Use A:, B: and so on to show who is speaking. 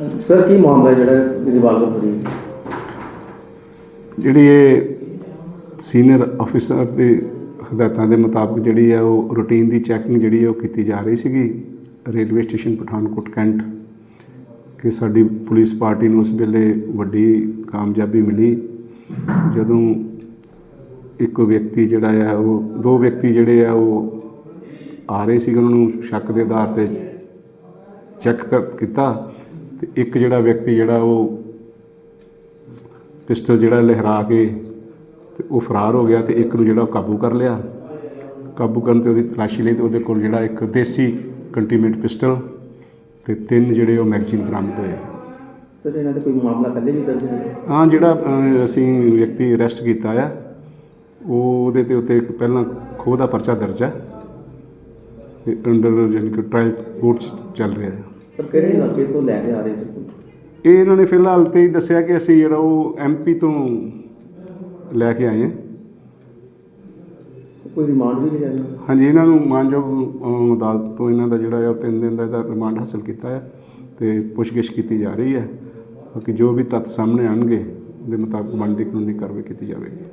A: Sir, ਕੀ ਮਾਮਲਾ ਜਿਹੜਾ revolver ਫੜੀ?
B: ਜਿਹੜੀ ਇਹ ਸੀਨੀਅਰ ਅਫੀਸਰ ਦੇ ਹਦਾਇਤਾਂ ਦੇ ਮੁਤਾਬਕ ਜਿਹੜੀ ਹੈ ਉਹ ਰੂਟੀਨ ਦੀ ਚੈਕਿੰਗ ਜਿਹੜੀ ਹੈ ਉਹ ਕੀਤੀ ਜਾ ਰਹੀ ਸੀਗੀ। ਰੇਲਵੇ ਸਟੇਸ਼ਨ ਪਠਾਨਕੋਟ ਕੈਂਟ ਕਿ ਸਾਡੀ ਪੁਲਿਸ ਪਾਰਟੀ ਨੂੰ ਉਸ ਵੇਲੇ ਵੱਡੀ ਕਾਮਯਾਬੀ ਮਿਲੀ। ਜਦੋਂ ਇੱਕ ਵਿਅਕਤੀ ਜਿਹੜਾ ਆ ਉਹ, ਦੋ ਵਿਅਕਤੀ ਜਿਹੜੇ ਆ ਉਹ ਆ ਰਹੇ ਸੀ ਉਹਨਾਂ ਨੂੰ ਸ਼ੱਕ ਦੇ ਆਧਾਰ ਤੇ ਚੈੱਕ ਕੀਤਾ। ਤੇ ਇੱਕ ਜਿਹੜਾ ਵਿਅਕਤੀ ਜਿਹੜਾ ਉਹ ਪਿਸਟਲ ਜਿਹੜਾ ਲਹਿਰਾ ਕੇ ਤੇ ਉਹ ਫਰਾਰ ਹੋ ਗਿਆ ਤੇ ਇੱਕ ਨੂੰ ਜਿਹੜਾ ਕਾਬੂ ਕਰ ਲਿਆ। ਕਾਬੂ ਕਰਨ ਤੇ ਉਹਦੀ ਤਲਾਸ਼ੀ ਲਈ ਤੇ ਉਹਦੇ ਕੋਲ ਜਿਹੜਾ ਇੱਕ ਦੇਸੀ ਕੰਟੀਨਮੈਂਟ ਪਿਸਟਲ ਤੇ ਤਿੰਨ ਜਿਹੜੇ ਉਹ ਮੈਗਜ਼ੀਨ ਬਰਾਮਦ ਹੋਏ।
A: ਸਰ ਇਹਨਾਂ ਦਾ ਕੋਈ ਮਾਮਲਾ ਪਹਿਲੇ ਵੀ ਦਰਜ ਹੈ
B: ਹਾਂ ਜਿਹੜਾ ਅਹ, ਅਸੀਂ ਵਿਅਕਤੀ ਅਰੈਸਟ ਕੀਤਾ ਆ ਉਹ ਉਹਦੇ ਤੇ ਉੱਤੇ ਇੱਕ ਪਹਿਲਾਂ ਖੋਹ ਦਾ ਪਰਚਾ ਦਰਜ ਹੈ ਤੇ ਅੰਡਰ ਜਾਨੀ ਕਿ ਟ੍ਰਾਇਲ ਕੋਰਟ ਚੱਲ ਰਿਹਾ ਹੈ
A: ਸਰ ਕਿਹੜੇ ਇਲਾਕੇ ਤੋਂ ਲੈ ਕੇ ਆ ਰਹੇ ਸੀ
B: ਇਹ ਇਹਨਾਂ ਨੇ ਫਿਲਹਾਲ ਤੇ ਹੀ ਦੱਸਿਆ ਕਿ ਅਸੀਂ ਜਿਹੜਾ ਉਹ ਐਮਪੀ ਤੋਂ ਲੈ ਕੇ ਆਏ ਹਾਂ।
A: ਕੋਈ ਰਿਮਾਂਡ ਵੀ ਲਿਆ
B: ਹਾਂਜੀ ਇਹਨਾਂ ਨੂੰ ਮਾਨਯੋਗ ਅਦਾਲਤ ਤੋਂ ਇਹਨਾਂ ਦਾ ਜਿਹੜਾ ਹੈ ਉਹ ਤਿੰਨ ਦਿਨ ਦਾ ਇਹਦਾ ਰਿਮਾਂਡ ਹਾਸਲ ਕੀਤਾ ਹੈ ਤੇ ਪੁੱਛਗਿੱਛ ਕੀਤੀ ਜਾ ਰਹੀ ਹੈ। ਬਾਕੀ ਜੋ ਵੀ ਤੱਥ ਸਾਹਮਣੇ ਆਣਗੇ ਉਹਦੇ ਮੁਤਾਬਕ ਬਣਦੀ ਕਾਨੂੰਨੀ ਕਾਰਵਾਈ ਕੀਤੀ ਜਾਵੇਗੀ।